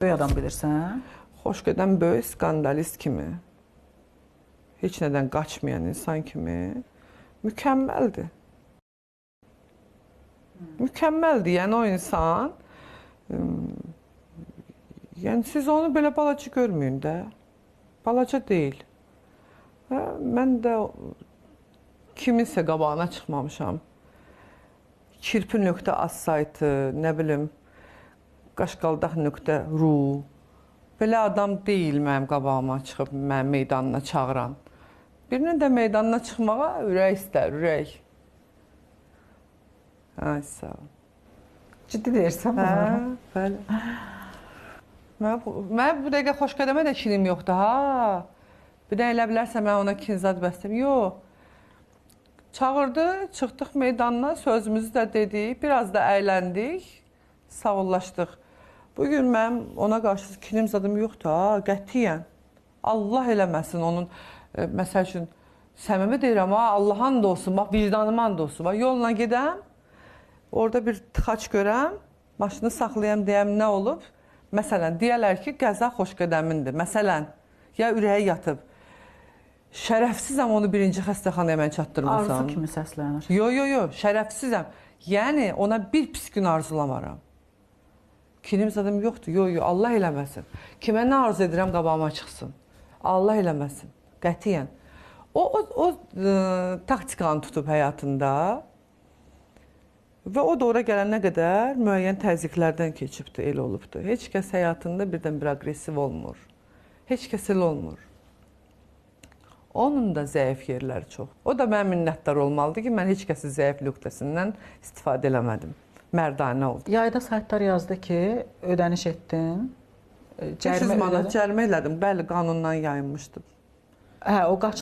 Böyük adam bilirsən? Xoşgödən böyük skandalist kimi, heç nədən qaçmayan insan kimi mükəmməldir. Mükəmməldir. Yəni o insan yəni siz onu belə balaca görməyin də. Balaca deyil. Və mən də kiminsə qabağına çıxmamışam. Kirpi.az saytı, nə bilim, qaşqaldaq.ru Belə adam deyil mənim qabağıma çıxıb mənim meydanına çağıran. Birinin də meydanına çıxmağa ürək istər, ürək. Ay sağ ol. Ciddi deyirsən Hə, bunu? bəli. Mən mən bu dəqiqə xoşqədəmə də kinim yoxdur ha. Bir də elə bilərsə mən ona kinzad bəsləm. Yox. Çağırdı, çıxdıq meydanına, sözümüzü də dedik, biraz da əyləndik, sağollaşdıq. Bu gün mənim ona qarşı kinim zadım yoxdur ha, qətiyyən. Allah eləməsin onun e, məsəl üçün səmimi deyirəm ha, Allahın da olsun, bax vicdanıman da olsun. Bax yolla gedəm, Orada bir tıxac görəm, maşını saxlayam deyəm nə olub? Məsələn, deyərlər ki, qəza xoşqədəmindir. Məsələn, ya ürəyi yatıb. Şərəfsizəm onu birinci xəstəxanaya mən çatdırmasam. Arzu kimi səslənir. Yo, yo, yo, şərəfsizəm. Yəni ona bir pis gün arzulamaram. Kinim zadım yoxdur. Yo, yo, Allah eləməsin. Kimə nə arzu edirəm qabağıma çıxsın. Allah eləməsin. Qətiyyən. O o o ə, taktikanı tutub həyatında və o da ora gələnə qədər müəyyən təzyiqlərdən keçibdi, elə olubdu. Heç kəs həyatında birdən bir aqressiv olmur. Heç kəs elə olmur. Onun da zəif yerləri çox. O da mən minnətdar olmalıdır ki, mən heç kəsin zəif nöqtəsindən istifadə eləmədim. Mərdanə oldu. Yayda saytlar yazdı ki, ödəniş etdin. e, 500 manat cərimə elədim. Bəli, qanundan yayınmışdım. Hə, o qaç